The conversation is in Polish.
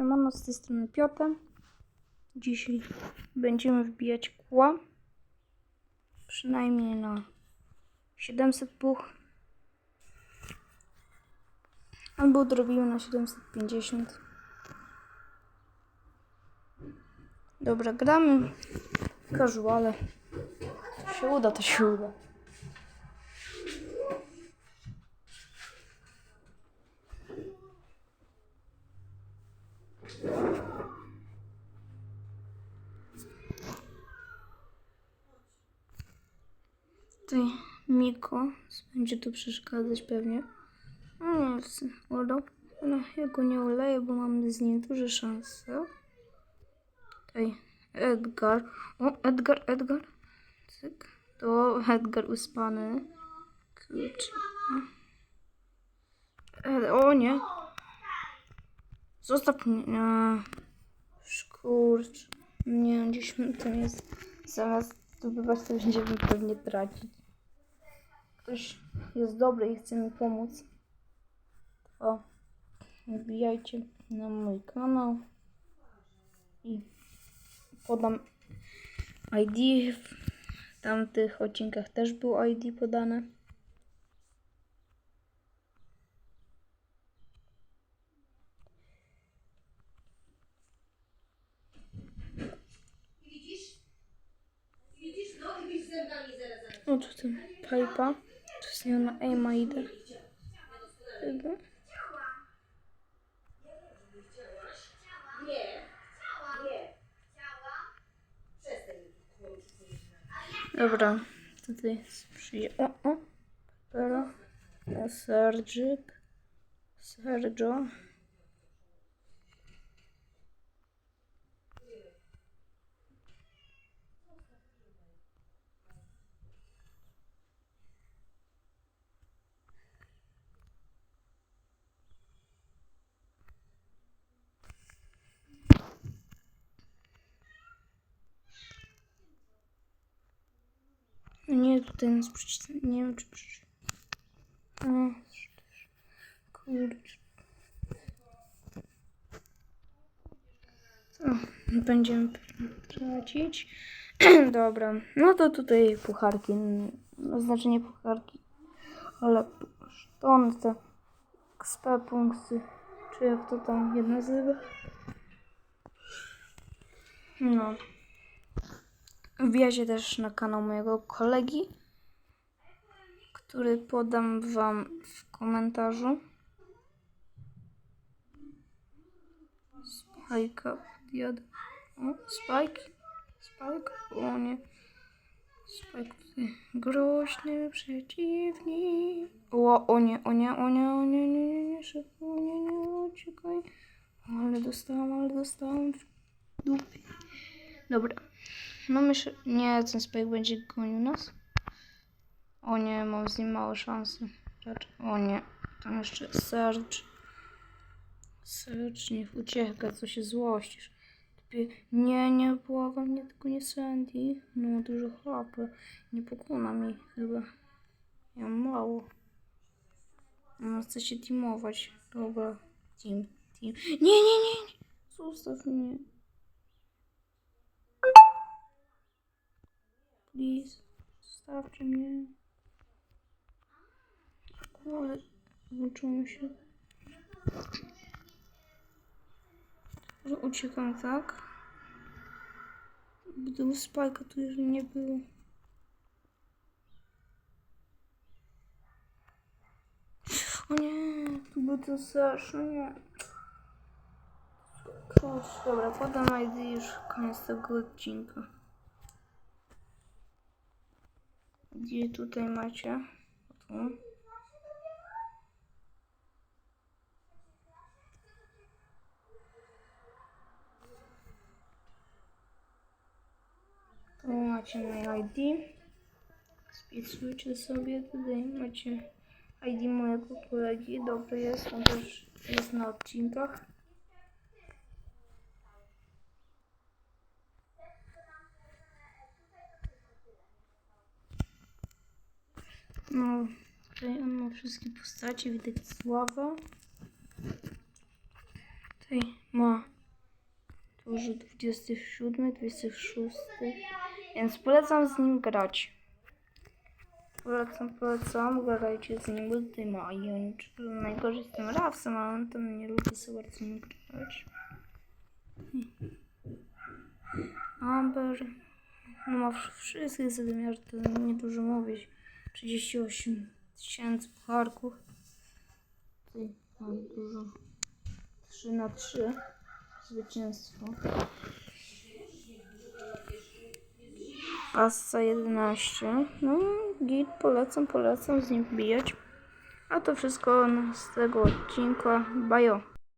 Siemano, z tej strony Piotr. Dzisiaj będziemy wbijać kła. Przynajmniej na 700 puch. Albo odrobimy na 750. Dobra, gramy casuale. To się uda, to się uda. Tutaj Miko będzie tu przeszkadzać pewnie. No. Uda. No, ja go nie uleję, bo mam z nim duże szanse. Tutaj Edgar. O, Edgar, Edgar. Cyk. To Edgar uspany. Kurczę. Ed, o nie. Zostaw mnie. Nie. Kurczę. Nie, gdzieś tam jest. Zamiast zdobywać, to będziemy pewnie tracić. Ktoś jest dobry i chce mi pomóc. O, wbijajcie na mój kanał i podam ID. W tamtych odcinkach też był ID podane. Widzisz? Widzisz? No i byś zębami zaraz zaraz. O, tu ten pipa. Nią na Ema idę. Kłamać. Dobra, tutaj przyjdzie. O, o. Pepera. O, Sergic. Sergio. Nie, tutaj nas przycisnę. Nie wiem, czy przycisnę. O, kurczę. Co? Będziemy tracić. Dobra, no to tutaj pucharki. No, znaczy nie pucharki, ale sztony, te XP punkty, czy jak to tam je nazywa. No. Wbijajcie też na kanał mojego kolegi, który podam wam w komentarzu. Spike diod. O, Spike. Spike. O nie. Spike tutaj. Groźny przeciwnik. O, o nie, o nie, o nie, o nie, nie, nie, nie, szybko, o nie, nie, uciekaj. Ale dostałam, ale dostałam w. Dobra. No myślę, nie, ten Spike będzie gonił nas. O nie, mam z nim małe szanse. Raczej, o nie, tam jeszcze Serge. Serge, niech ucieka, co się złościsz. Nie, nie, błagam, nie, tylko nie Sandy. No, dużo chlapy. Nie pokona mi chyba. Ja mam mało. No, chcę się teamować. Dobra, team, team. Nie, nie, nie, nie. Zostaw mnie. Please, zostawcie mnie. Kurde, włączyło się. Że uciekam, tak? Gdyby spajka tu już nie było. O nie, tu by to Sasz, no nie. Dobra, podam ID już koniec tego odcinka. Macie? Tu. Tu macie moje ID. Spisujcie sobie. Tutaj macie ID mojego kolegi. Dobry jest, on też jest na odcinkach. No, tutaj on ma wszystkie postacie, widać sława. Tutaj ma to już 27, 26, więc polecam z nim grać. Polecam, polecam, grajcie z nim, bo tutaj ma Ionicz. Najgorzej z tym Rawsem, ale on tam nie lubi sobie bardzo nim grać. Amber. No ma wszystkich zadymiarzy, to niedużo mówić. 38 tysięcy pucharków. Tutaj mam dużo. 3 na 3 zwycięstwo. Assa 11. No, git, polecam, polecam z nim bijać. A to wszystko z tego odcinka. Bajo.